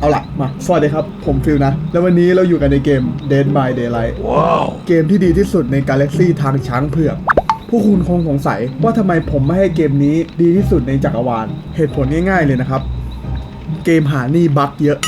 เอาละมา สวัสดีครับ ผมฟิลนะ แล้ววันนี้เราอยู่กันในเกม Dead by Daylight เกมที่ดีที่สุดในกาแล็กซี่ทางช้างเผือก ผู้คุณคงสงสัยว่าทำไมผมไม่ให้เกมนี้ดีที่สุดในจักรวาล เหตุผลง่ายๆเลยนะครับ เกมหานี่บั๊กเยอะ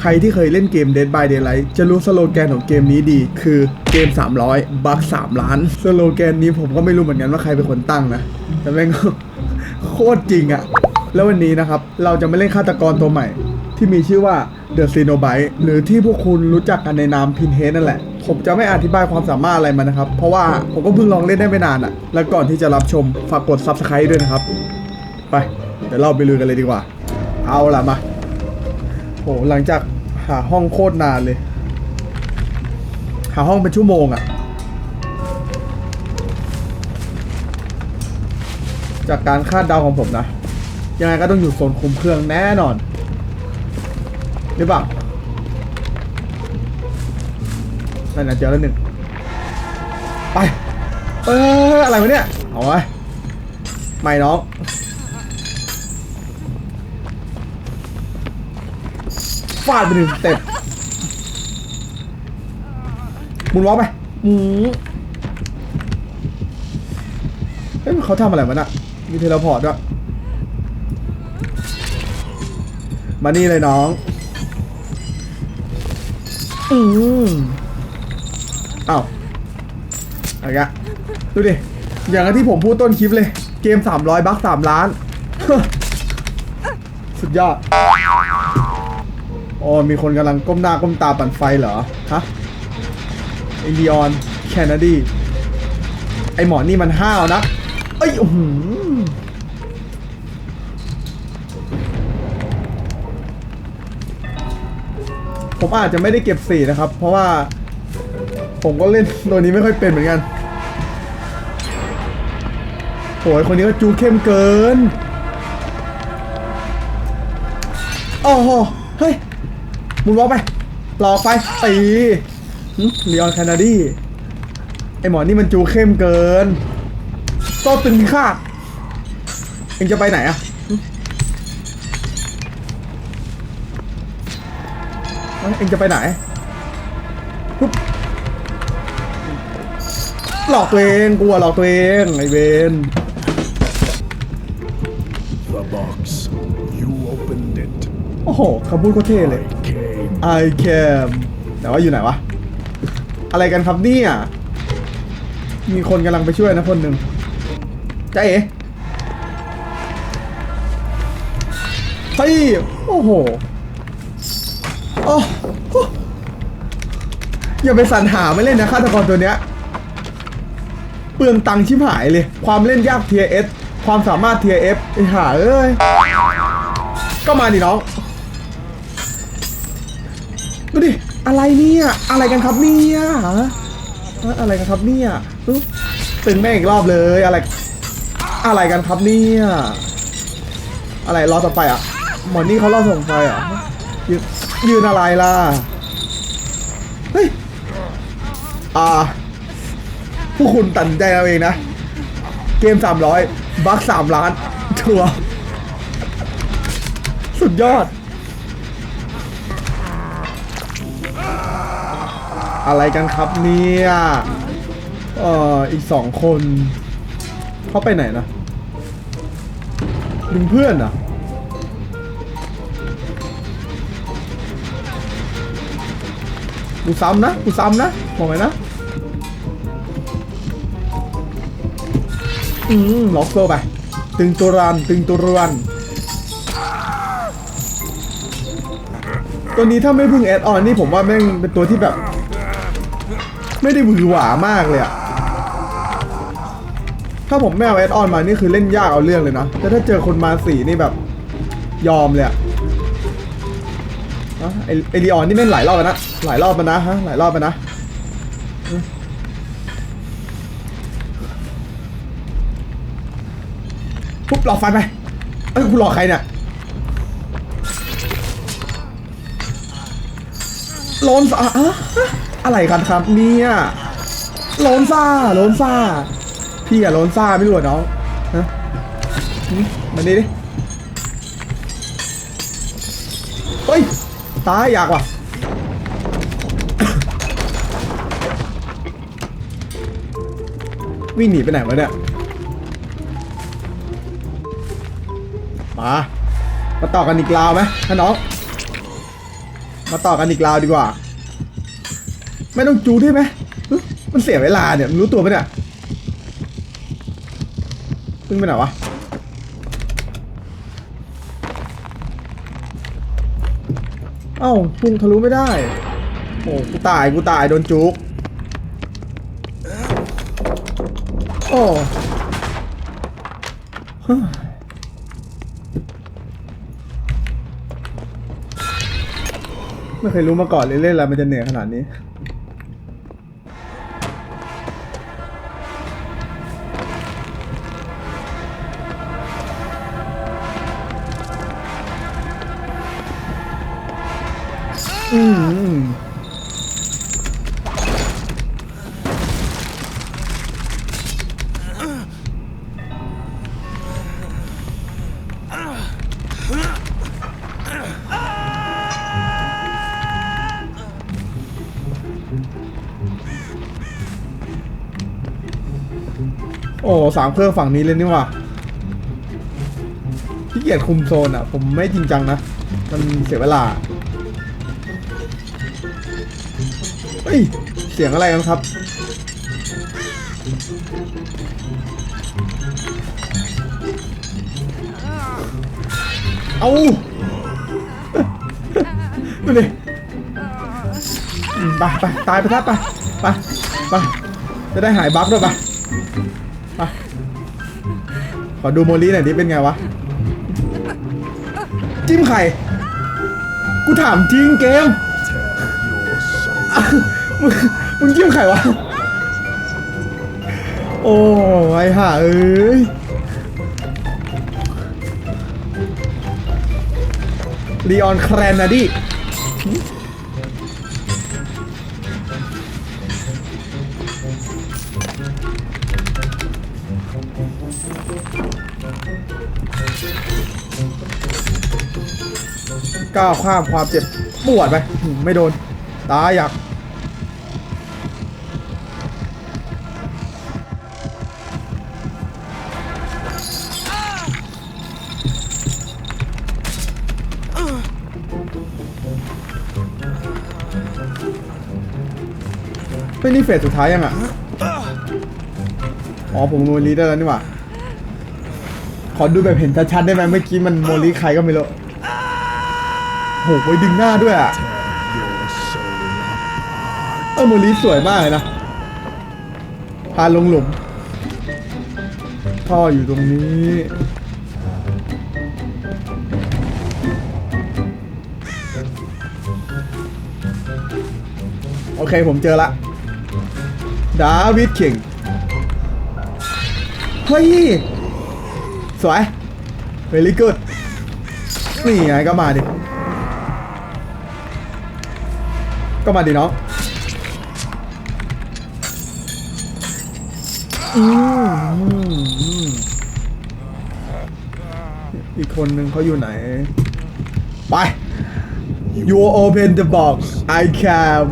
ใครที่เคยเล่นเกม Dead by Daylight จะรู้สโลแกนของเกมนี้ดี คือเกม 300 บั๊ก3 ล้าน สโลแกนนี้ผมก็ไม่รู้เหมือนกันว่าใครเป็นคนตั้งนะ แต่แม่งโคตรจริงอะแล้ววันนี้นะครับ เราจะมาเล่นฆาตกรตัวใหม่ ที่มีชื่อว่า The c e n o b i t e หรือที่พวกคุณรู้จักกันในนามพินเฮดนั่นแหละ ผมจะไม่อธิบายความสามารถอะไรมันนะครับ เพราะว่าผมก็เพิ่งลองเล่นได้ไม่นานอะแล้วก่อนที่จะรับชมฝากกด Subscribe ด้วยนะครับ ไป เดี๋ยวเราไปลุยกันเลยดีกว่า เอาล่ะมาโหหลังจากหาห้องโคตรนานเลย หาห้องเป็นชั่วโมงอะจากการคาดเดาของผมนะ ยังไงก็ต้องอยู่โซนคุมเครื่องแน่นอน หรือเปล่านั่นนะเจอแล้วหนึ่งไปเอออะไรวะเนี่ยเอาไว้ไม่น้องฟาดไปหนึ่งเต็มหมุนล้อไปอืมเฮ้ยเขาทำอะไรมันอะมีเทเลพอร์ตด้วยมานี่เลยน้อง อืมอ้าวอะไรกะดูดิ อย่างที่ผมพูดต้นคลิปเลย เกม 300 บัค3 ล้าน สุดยอดอ๋อมีคนกำลังก้มหน้าก้มตาปั่นไฟเหรอ ฮะไอลีออน แคนาดี ไอหมอนี่มันห้าวนะ เอ้ยอ้โผมอาจจะไม่ได้เก็บสีนะครับ เพราะว่า ผมก็เล่นตัวนี้ไม่ค่อยเป็นเหมือนกันโอ้ยคนนี้ก็จูเข้มเกินโอ้โหเฮ้ยมุนวอลไปรอไฟตีลีออนแคนาดีไอหมอนี่มันจูเข้มเกินโซ่ตึงพิฆาตเองจะไปไหนอะ อ้ยเองจะไปไหนปุ๊บหลอกตัวเองกลัวหลอกตัวเองไอเวน The box. You opened it. โอ้โหคำพูดก็เท่เลย Came. I can แต่ว่าอยู่ไหนวะ อะไรกันครับเนี่ย มีคนกำลังไปช่วยนะคนหนึ่งจ้าเอ๋เฮ้ยโอ้โห โอ้อย่าไปสรรหาไม่เล่นนะฆาตกรตัวเนี้ยเปลืองตังค์ชิบหายเลย ความเล่นยาก t ทีย S ความสามารถ t ทีย F ไอ้ห่าเอ้ย ก็มาดิน้อง ดูดิ อะไรเนี่ย อะไรกันครับเนี่ยอะไรกันครับเนี่ยตึงแม่อีกรอบเลยอะไร อะไรกันครับเนี่ย อะไรรอต่อไปอะหมอนี่เขารอส่งไฟอะ ยืนอะไรล่ะ เฮ้ย อ่า ผู้คุณตัดใจเอาเองนะ เกม300บัค3ล้าน ทัวร์สุดยอด อะไรกันครับเนี่ย เอ่อ อีกสองคน เขาไปไหนนะดึงเพื่อนเหรอ่ กูซ้ำนะกูซ้ำนะบอกไว้นะอืมล็อกโซ่ไปตึงตัวรันตึงตัวรันตัวนี้ถ้าไม่พึ่งแอดออนนี่ผมว่าแม่งเป็นตัวที่แบบ ไม่ได้หวือหวามากเลยอะถ้าผมไม่เอาแอดออนมานี่คือเล่นยากเอาเรื่องเลยนะแต่ถ้าเจอคนมาสีนี่แบบ ยอมเลยอะ ไอไอรีออนนี่แม่งหลายรอบแล้วนะหลายรอบมานะฮะหลายรอบมานะปุ๊บหลอกฟันไปเอ้ยกูหลอกใครเนี่ยโลนซ่าอะอะไรกันครับเนี่ยโลนซ่าโลนซ่าพี่อะโลนซ่าไม่รู้เหรอน้องฮะมานี่ดิเฮ้ย ตายอยากว่ะวิ่งหนีไปไหนวะเนี่ยมามาต่อกันอีกราวไหมท่าน้อง มาต่อกันอีกราวดีกว่า ไม่ต้องจูด้ไหมมันเสียเวลาเนี่ย รู้ตัวปะเนี่ยพึ่งไปไหนวะ เอ้าพุ่งทะลุไม่ได้ โอ้กูตายกูตายโดนจุกโอ้ยไม่เคยรู้มาก่อนเลยเล่นอะไรมันจะเหนื่อยขนาดนี้ อืมโอ้สามเครื่องฝั่งนี้เลยนี่หว่าพี่เกียรคุมโซนอะ ผมไม่จริงจังนะ มันเสียเวลา เฮ้ย เสียงอะไรกันครับ เอาดูดิไปไปตายไปทัดไปไปไปจะได้หายบั๊กด้วยไปไปขอดูโมลี่หน่อยดิเป็นไงวะ จิ้มไข่ กูถามจริงเกม มึงมึงจิ้มไข่วะ โอ้ไอ้ห่าเอ้ยลีออนแครนนะดิก้าวข้ามความเจ็บปวดไป ไม่โดน ตายอยาก เฮ้ยนี่เฟสสุดท้ายยังอะ อ๋อผมโมลีได้แล้วนี่หว่า ขอดูแบบเห็นชัดๆได้ไหมเมื่อกี้มันโมลีใครก็ไม่รู้โหไว้ดึงหน้าด้วยอะ เออโมลีสวยมากเลยนะ พาลงหลุม ท่ออยู่ตรงนี้โอเค ผมเจอละ ดาวิดคิงเฮ้ย สวย very good นี่ไงก็มาดิ ก็มาดิน้องอือีกคนนึงเขาอยู่ไหน ไป you open the box I can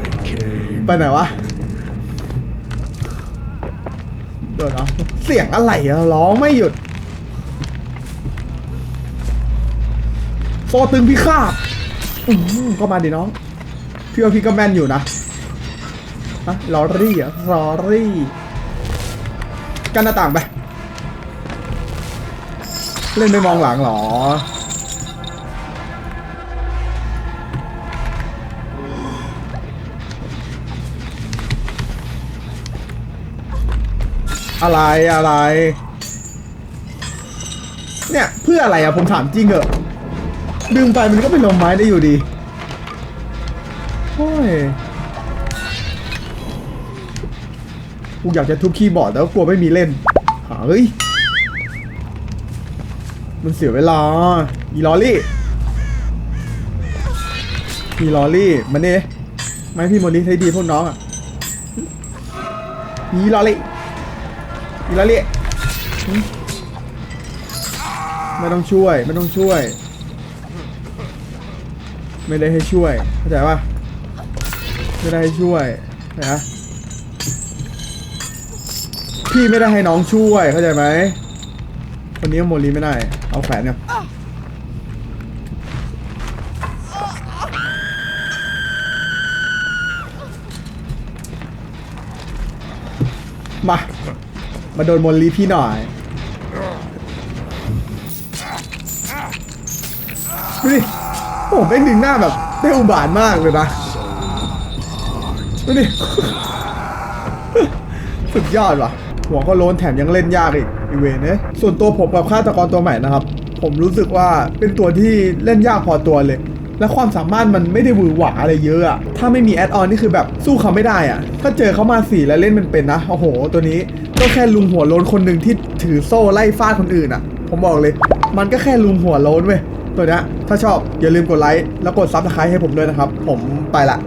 I came. ไปไหนวะ ดี๋ยวนะเสียงอะไรอะร้องไม่หยุดโซตึงพิฆาตอืมก็มาดิน้องพี่ว่าพี่ก็แม่นอยู่นะฮะลอรี่อะลอรี่ กันหน้าต่างไป เล่นไม่มองหลังหรอ อะไรอะไร เนี่ยเพื่ออะไรอะผมถามจริงเหอะดึงไปมันก็เป็นลมไม้ได้อยู่ดีโอ้ยกูอยากจะทุบคีย์บอร์ดแต่ก็กลัวไม่มีเล่นหาเฮ้ย มันเสียเวลา อีลอรี่ อีลอรี่ มันนี่ไม่พี่โมลิให้ดีพวกน้องอะ อีลอรี่ อีลอรี่หึไม่ต้องช่วย ไม่ต้องช่วย ไม่ได้ให้ช่วย เข้าใจปะไม่ได้ให้ช่วยนะพี่ไม่ได้ให้น้องช่วย เข้าใจไหมคนนี้โมลีไม่ได้ เอาแขวนเนี่ยมา มาโดนโมลีพี่หน่อยดูดิโอ้โหแม่งดึงหน้าแบบได้อุบาทมากเลยนะดูดิสุดยอดว่ะ หัวก็โลนแถมยังเล่นยากอีกอีเวนเนี่ยส่วนตัวผมกับฆาตกรตัวใหม่นะครับ ผมรู้สึกว่าเป็นตัวที่เล่นยากพอตัวเลย และความสามารถมันไม่ได้หวือหวาอะไรเยอะอะ ถ้าไม่มีแอดออนนี่คือแบบสู้เขาไม่ได้อะถ้าเจอเขามาสี่แล้วเล่นมันเป็นนะ โอ้โห ตัวนี้ก็แค่ลุงหัวโลนคนหนึ่งที่ถือโซ่ไล่ฟาดคนอื่นอะผมบอกเลย มันก็แค่ลุงหัวโลนเว้ย ตัวเนี้ยถ้าชอบอย่าลืมกดไลค์แล้วกดซับสไครต์ให้ผมด้วยนะครับ ผมไปละ